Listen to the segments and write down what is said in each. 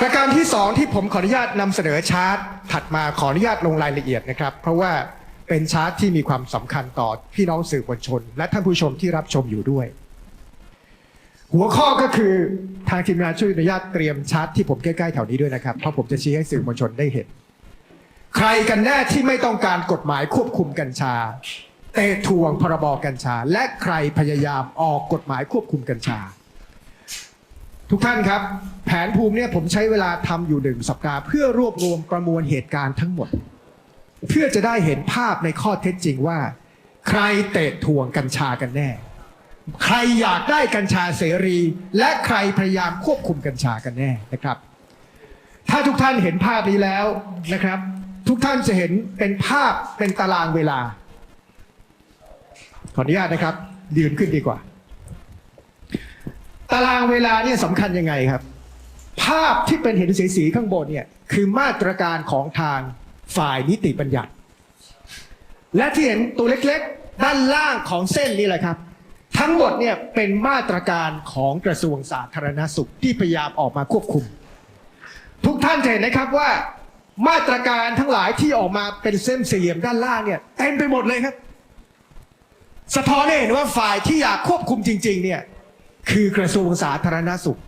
ประการที่สองที่ผมขออนุญาตนำเสนอชาร์ตถัดมาขออนุญาตลงรายละเอียดนะครับ เพราะว่าเป็นชาร์ตที่มีความสำคัญต่อพี่น้องสื่อมวลชน และท่านผู้ชมที่รับชมอยู่ด้วย หัวข้อก็คือทางทีมงานช่วยอนุญาตเตรียมชาร์ตที่ผมใกล้ๆแถวนี้ด้วยนะครับ เพราะผมจะชี้ให้สื่อมวลชนได้เห็น ใครกันแน่ที่ไม่ต้องการกฎหมายควบคุมกัญชาเตะทวงพรบกัญชา และใครพยายามออกกฎหมายควบคุมกัญชา ทุกท่านครับ แผนภูมิเนี่ยผมใช้เวลาทำอยู่หนึ่งสัปดาห์เพื่อรวบรวมประมวลเหตุการณ์ทั้งหมด เพื่อจะได้เห็นภาพในข้อเท็จจริงว่า ใครเตะทวงกัญชากันแน่ ใครอยากได้กัญชาเสรี และใครพยายามควบคุมกัญชากันแน่นะครับ ถ้าทุกท่านเห็นภาพนี้แล้วนะครับ ทุกท่านจะเห็นเป็นภาพเป็นตารางเวลาขออนุญาตนะครับยืนขึ้นดีกว่า ตารางเวลาเนี่ยสำคัญยังไงครับ ภาพที่เป็นเห็นสีๆข้างบนเนี่ยคือมาตรการของทางฝ่ายนิติบัญญัติ และที่เห็นตัวเล็กๆ ด้านล่างของเส้นนี่แหละครับ ทั้งหมดเนี่ยเป็นมาตรการของกระทรวงสาธารณสุขที่พยายามออกมาควบคุม ทุกท่านจะเห็นนะครับว่ามาตรการทั้งหลายที่ออกมาเป็นเส้นสี่เหลี่ยมด้านล่างเนี่ยเต็มไปหมดเลยครับ สะท้อนให้เห็นว่าฝ่ายที่อยากควบคุมจริง ๆ เนี่ย คือกระทรวงสาธารณสุข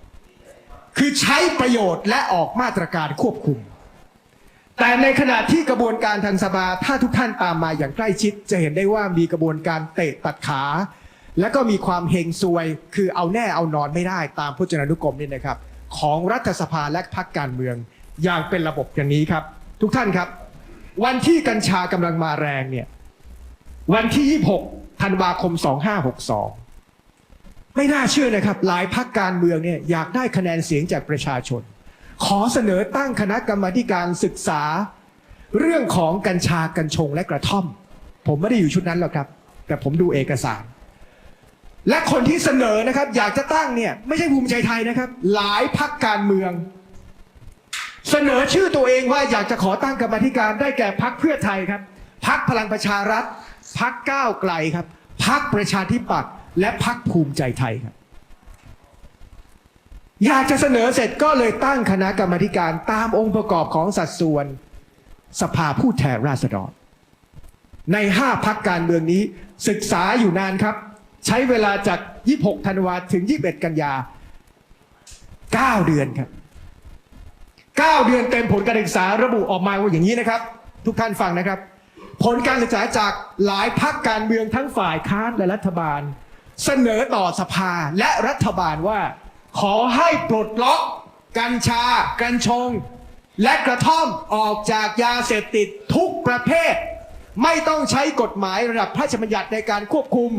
คือใช้ประโยชน์และออกมาตรการควบคุม แต่ในขณะที่กระบวนการทางสภาถ้าทุกท่านตามมาอย่างใกล้ชิด จะเห็นได้ว่ามีกระบวนการเตะตัดขา และก็มีความเฮงซวย คือเอาแน่เอานอนไม่ได้ตามพจนานุกรมนี่นะครับ ของรัฐสภาและพรรคการเมืองอย่างเป็นระบบอย่างนี้ครับ ทุกท่านครับ วันที่กัญชากำลังมาแรงเนี่ยวันที่ 26ธันวาคม 2562 ไม่น่าเชื่อนะครับ หลายพักการเมืองเนี่ยอยากได้คะแนนเสียงจากประชาชน ขอเสนอตั้งคณะกรรมาการศึกษา เรื่องของกัญชากัญชงและกระท่อม ผมไม่ได้อยู่ชุดนั้นหรอกครับ แต่ผมดูเอกสาร และคนที่เสนอนะครับ อยากจะตั้งเนี่ยไม่ใช่ภูมิใจไทยนะครับ หลายพักการเมือง เสนอชื่อตัวเองว่าอยากจะขอตั้งกรรมาธิการได้แก่พักเพื่อไทยครับพักพลังประชารัฐพักก้าวไกลครับพักประชาธิปัตย์ และพักภูมิใจไทยครับอยากจะเสนอเสร็จก็เลยตั้งคณะกรรมการตามองค์ประกอบของสัดส่วนสภาผู้แทนราษฎร ในห้าพักการเมืองนี้ศึกษาอยู่นานครับ ใช้เวลาจาก 26 ธันวาถึง 21 กันยา 9 เดือนครับ 9 เดือนเต็มผลการศึกษาระบุออกมาว่าอย่างนี้นะครับ ทุกท่านฟังนะครับ ผลการศึกษาจากหลายพักการเมืองทั้งฝ่ายค้านและรัฐบาล เสนอต่อสภาและรัฐบาลว่า ขอให้ปลดล็อก กัญชา กัญชง และกระท่อมออกจากยาเสพติดทุกประเภท ไม่ต้องใช้กฎหมายระดับพระราชบัญญัติในการควบคุม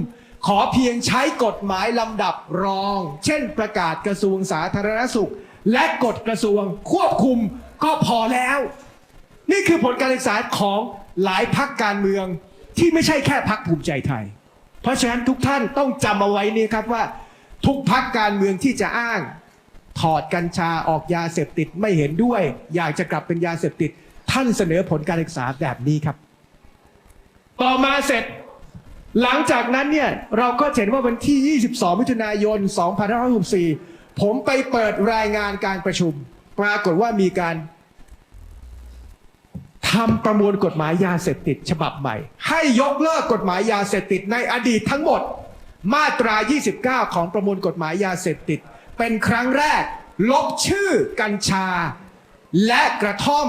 ขอเพียงใช้กฎหมายลำดับรอง เช่นประกาศกระทรวงสาธารณสุข และกฎกระทรวงควบคุมก็พอแล้ว นี่คือผลการศึกษาของหลายพักการเมืองที่ไม่ใช่แค่พักภูมิใจไทย เพราะฉะนั้นทุกท่านต้องจำเอาไว้นี่ครับว่า ทุกพักการเมืองที่จะอ้าง ถอดกัญชาออกยาเสพติดไม่เห็นด้วย อยากจะกลับเป็นยาเสพติด ท่านเสนอผลการศึกษาแบบนี้ครับ ต่อมาเสร็จ หลังจากนั้นเนี่ยเราก็เห็นว่าวันที่ 22 มิถุนายน 2564 ผมไปเปิดรายงานการประชุม ปรากฏว่ามีการ ทำประมวลกฎหมายยาเสพติดฉบับใหม่ ให้ยกเลิกกฎหมายยาเสพติดในอดีตทั้งหมด มาตรา 29 ของประมวลกฎหมายยาเสพติด เป็นครั้งแรก ลบชื่อกัญชา และกระท่อม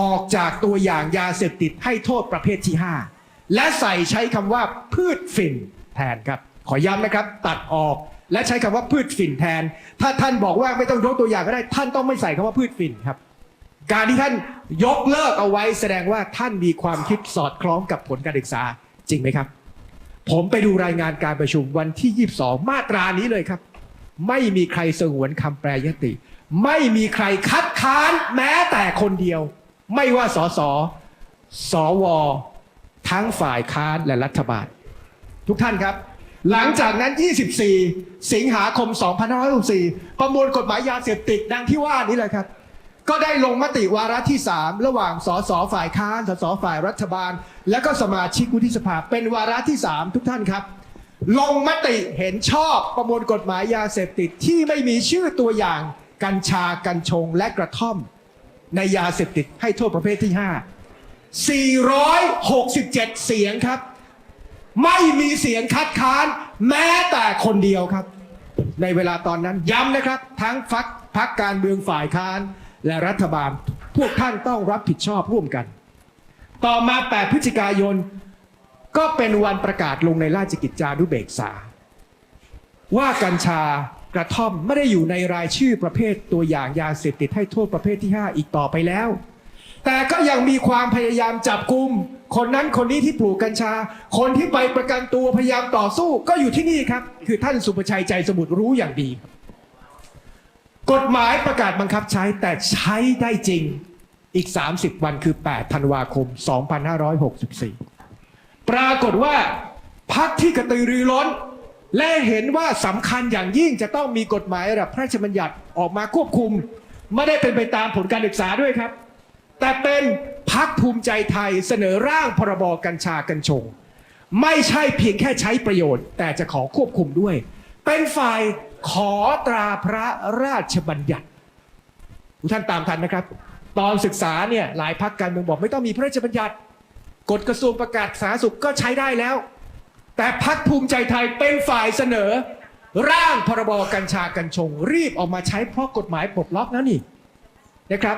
ออกจากตัวอย่างยาเสพติดให้โทษประเภทที่ 5 และใส่ใช้คำว่าพืชฝิ่นแทนครับ ขอย้ำนะครับ ตัดออกและใช้คำว่าพืชฝิ่นแทน ถ้าท่านบอกว่าไม่ต้องยกตัวอย่างก็ได้ ท่านต้องไม่ใส่คำว่าพืชฝิ่นครับ การที่ท่านยกเลิกเอาไว้แสดงว่าท่านมีความคิดสอดคล้องกับผลการศึกษาจริงไหมครับ ผมไปดูรายงานการประชุมวันที่ 22 มาตรานี้เลยครับ ไม่มีใครสงวนคำแปรยติ ไม่มีใครคัดค้านแม้แต่คนเดียว ไม่ว่าสสสว ทั้งฝ่ายค้านและรัฐบาล ทุกท่านครับ หลังจากนั้น 24 สิงหาคม 2564 ประมวลกฎหมายยาเสพติดดังที่ว่านี้เลยครับ ก็ได้ลงมติวาระที่ 3 ระหว่างสสฝ่ายค้านสสฝ่ายรัฐบาล และก็สมาชิกวุฒิสภาเป็นวาระที่ 3 ทุกท่านครับ ลงมติเห็นชอบประมวลกฎหมายยาเสพติดที่ไม่มีชื่อตัวอย่างกัญชากัญชงและกระท่อม ในยาเสพติดให้โทษประเภทที่ 5 467 เสียงครับ ไม่มีเสียงคัดค้านแม้แต่คนเดียวครับ ในเวลาตอนนั้นย้ำนะครับ ทั้งพักพักการเมืองฝ่ายค้าน และรัฐบาลพวกท่านต้องรับผิดชอบร่วมกัน ต่อมา 8 พฤศจิกายน ก็เป็นวันประกาศลงในราชกิจจานุเบกษา ว่ากัญชากระท่อมไม่ได้อยู่ในรายชื่อประเภทตัวอย่างยาเสพติดให้โทษประเภทที่ 5 อีกต่อไปแล้ว แต่ก็ยังมีความพยายามจับกลุ่มคนนั้นคนนี้ที่ปลูกกัญชา คนที่ไปประกันตัวพยายามต่อสู้ ก็อยู่ที่นี่ครับ คือท่านสุประชัยใจสมุทรรู้อย่างดีครับ กฎหมายประกาศบังคับใช้แต่ใช้ได้จริงอีก 30 วันคือ 8 ธันวาคม 2564 ปรากฏว่าพักที่กระตือรือร้น และเห็นว่าสำคัญอย่างยิ่งจะต้องมีกฎหมายระดับพระราชบัญญัติออกมาควบคุม ไม่ได้เป็นไปตามผลการศึกษาด้วยครับ แต่เป็นพักภูมิใจไทยเสนอร่างพรบกัญชากัญชง ไม่ใช่เพียงแค่ใช้ประโยชน์ แต่จะขอควบคุมด้วย เป็นฝ่าย ขอตราพระราชบัญญัติทุกท่านตามทันนะครับ ตอนศึกษาเนี่ยหลายพักการเมืองบอกไม่ต้องมีพระราชบัญญัติกฎกระทรวงประกาศสาธารณสุขก็ใช้ได้แล้ว แต่พักภูมิใจไทยเป็นฝ่ายเสนอ ร่างพรบกัญชากัญชง รีบออกมาใช้เพราะกฎหมายปลดล็อกแล้วนี่นะครับ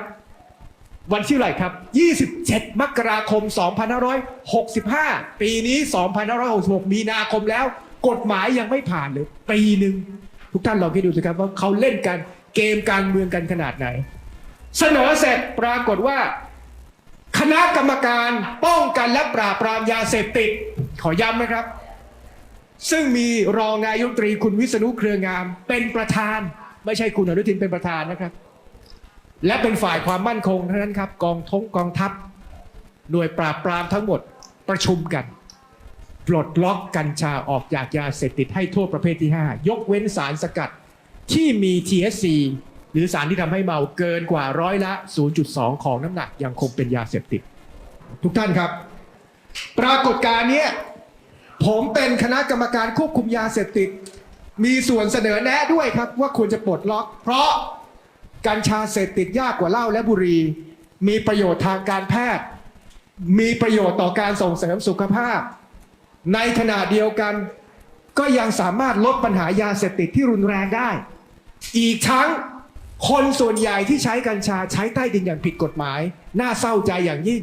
วันที่ไหรครับ 27 มกราคม 2565 ปีนี้ 2566 มีนาคมแล้ว กฎหมายยังไม่ผ่านเลย ปีหนึ่ง ทุกท่านลองคิดดูสิครับว่าเขาเล่นกันเกมการเมืองกันขนาดไหน เสนอเสร็จปรากฏว่า คณะกรรมการป้องกันและปราบปรามยาเสพติด ขอย้ำนะครับ ซึ่งมีรองนายกตรีคุณวิษณุเครืองาม เป็นประธาน ไม่ใช่คุณอนุทินเป็นประธานนะครับ และเป็นฝ่ายความมั่นคงเท่านั้นครับ กองทงกองทัพ หน่วยปราบปรามทั้งหมดประชุมกัน ปลดล็อกกัญชาออกจากยาเสพติดให้โทษประเภทที่ 5 ยกเว้นสารสกัดที่มี THC หรือสารที่ทำให้เมาเกินกว่าร้อยละ 0.2 ของน้ำหนักยังคงเป็นยาเสพติด ทุกท่านครับ ปรากฏการณ์นี้ผมเป็นคณะกรรมการควบคุมยาเสพติด มีส่วนเสนอแนะด้วยครับว่าควรจะปลดล็อก เพราะกัญชาเสพติดยากกว่าเหล้าและบุหรี่มีประโยชน์ทางการแพทย์ มีประโยชน์ต่อการส่งเสริมสุขภาพ ในขณะเดียวกัน ก็ยังสามารถลดปัญหายาเสพติดที่รุนแรงได้ อีกทั้งคนส่วนใหญ่ที่ใช้กัญชาใช้ใต้ดินอย่างผิดกฎหมาย น่าเศร้าใจอย่างยิ่ง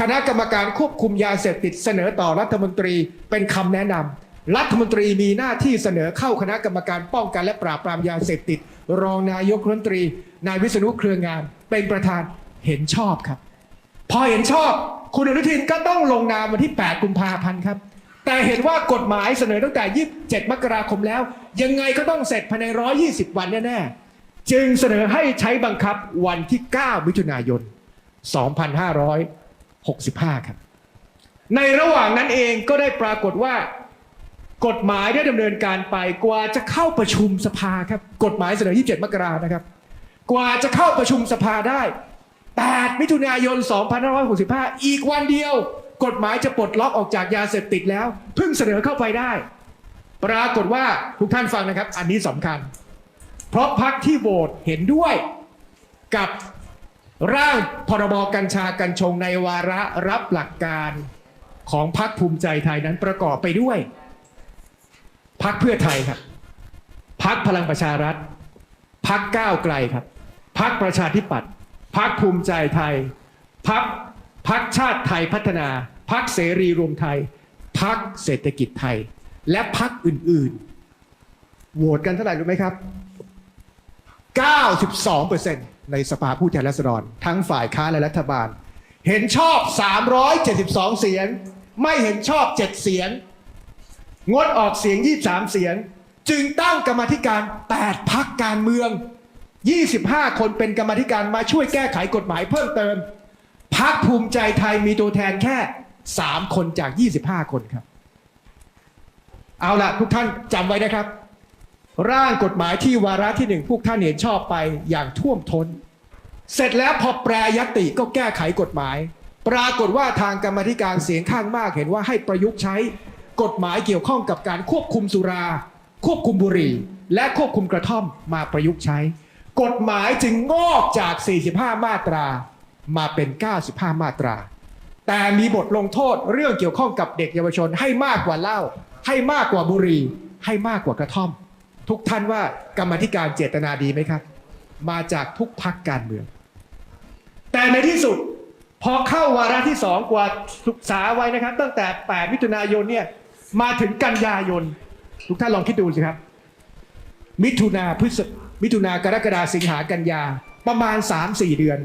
คณะกรรมการควบคุมยาเสพติดเสนอต่อรัฐมนตรีเป็นคำแนะนำรัฐมนตรีมีหน้าที่เสนอเข้าคณะกรรมการป้องกันและปราบปรามยาเสพติด รองนายกรัฐมนตรี นายวิษณุเครืองาม เป็นประธานเห็นชอบครับ พอเห็นชอบ คุณอนุทินก็ต้องลงนามวันที่ 8 กุมภาพันธ์ครับ แต่เห็นว่ากฎหมายเสนอตั้งแต่ 27 มกราคมแล้ว ยังไงก็ต้องเสร็จภายใน 120 วันแน่ๆ จึงเสนอให้ใช้บังคับวันที่ 9 มิถุนายน 2565 ครับ ในระหว่างนั้นเองก็ได้ปรากฏว่ากฎหมายได้ดำเนินการไปกว่าจะเข้าประชุมสภาครับ กฎหมายเสนอ 27 มกรานะครับ กว่าจะเข้าประชุมสภาได้ 8 มิถุนายน 2565 อีกวันเดียว กฎหมายจะปลดล็อกออกจากยาเสพติดแล้วเพิ่งเสนอเข้าไปได้ ปรากฏว่าทุกท่านฟังนะครับ อันนี้สำคัญ เพราะพักที่โหวตเห็นด้วยกับร่างพรบกัญชากัญชงในวาระรับหลักการของพักภูมิใจไทยนั้นประกอบไปด้วยพักเพื่อไทยครับพักพลังประชารัฐพักก้าวไกลครับพักประชาธิปัตย์พักภูมิใจไทยพัก พักชาติไทยพัฒนา พักเสรีรวมไทย พักเศรษฐกิจไทย และพักอื่นๆ โหวตกันเท่าไหร่รู้ไหมครับ 92%ในสภาผู้แทนราษฎร ทั้งฝ่ายค้านและรัฐบาล เห็นชอบ 372 เสียง ไม่เห็นชอบ 7 เสียง งดออกเสียง 23 เสียง จึงตั้งกรรมาธิการ 8 พักการเมือง 25 คนเป็นกรรมาธิการมาช่วยแก้ไขกฎหมายเพิ่มเติม พักภูมิใจไทยมีตัวแทนแค่ 3 คนจาก 25 คนครับ เอาละทุกท่านจำไว้นะครับ ร่างกฎหมายที่วาระที่หนึ่งพวกท่านเห็นชอบไปอย่างท่วมท้น เสร็จแล้วพอแปรยติก็แก้ไขกฎหมาย ปรากฏว่าทางกรรมธิการเสียงข้างมากเห็นว่าให้ประยุกต์ใช้กฎหมายเกี่ยวข้องกับการควบคุมสุรา ควบคุมบุหรี่ และควบคุมกระท่อมมาประยุกต์ใช้ กฎหมายจึงงอกจาก 45 มาตรา มาเป็น 95 มาตรา แต่มีบทลงโทษเรื่องเกี่ยวข้องกับเด็กเยาวชนให้มากกว่าเหล้าให้มากกว่าบุหรี่ให้มากกว่ากระท่อม ทุกท่านว่ากรรมธิการเจตนาดีไหมครับ มาจากทุกพักการเมือง แต่ในที่สุดพอเข้าวาระที่สองกว่าศึกษาไว้นะครับ ตั้งแต่ 8 มิถุนายนเนี่ยมาถึงกันยายน ทุกท่านลองคิดดูสิครับ มิถุนาพฤษมิถุนากรกฎาสิงหากันยาประมาณ 3-4 เดือน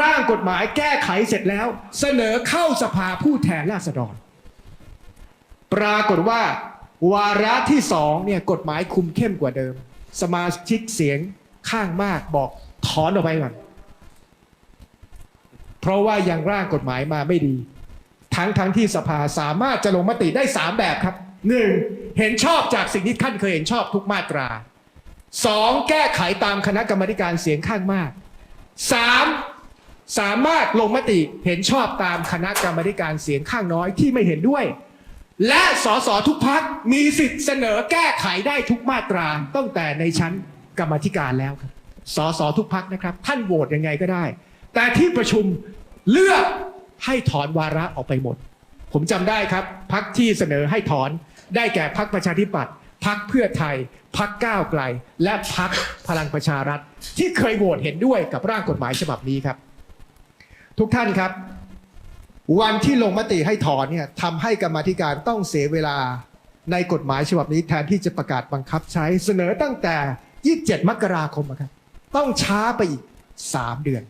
ร่างกฎหมายแก้ไขเสร็จแล้ว เสนอเข้าสภาผู้แทนราษฎร ปรากฏว่า วาระที่สองเนี่ยกฎหมายคุมเข้มกว่าเดิม สมาชิกเสียงข้างมากบอกถอนออกไปก่อนเพราะว่ายังร่างกฎหมายมาไม่ดี ทั้งทั้งที่สภาสามารถจะลงมติได้ 3 แบบครับ 1. เห็นชอบจากสิ่งที่ท่านเคยเห็นชอบทุกมาตรา 2. แก้ไขตามคณะกรรมการเสียงข้างมาก 3. สามารถลงมติเห็นชอบตามคณะกรรมการเสียงข้างน้อยที่ไม่เห็นด้วย และสสทุกพักมีสิทธิ์เสนอแก้ไขได้ทุกมาตราตั้งแต่ในชั้นกรรมธิการแล้วครับสสทุกพักนะครับ ท่านโหวตยังไงก็ได้ แต่ที่ประชุมเลือกให้ถอนวาระออกไปหมด ผมจำได้ครับพักที่เสนอให้ถอนได้แก่พักประชาธิปัตย์พักเพื่อไทยพักก้าวไกล และพักพลังประชารัฐ ที่เคยโหวตเห็นด้วยกับร่างกฎหมายฉบับนี้ครับ ทุกท่านครับ วันที่ลงมติให้ถอนเนี่ยทำให้กรรมธิการต้องเสียเวลาในกฎหมายฉบับนี้แทนที่จะประกาศบังคับใช้เสนอตั้งแต่ 27 มกราคมอะครับต้องช้าไปอีก 3 เดือน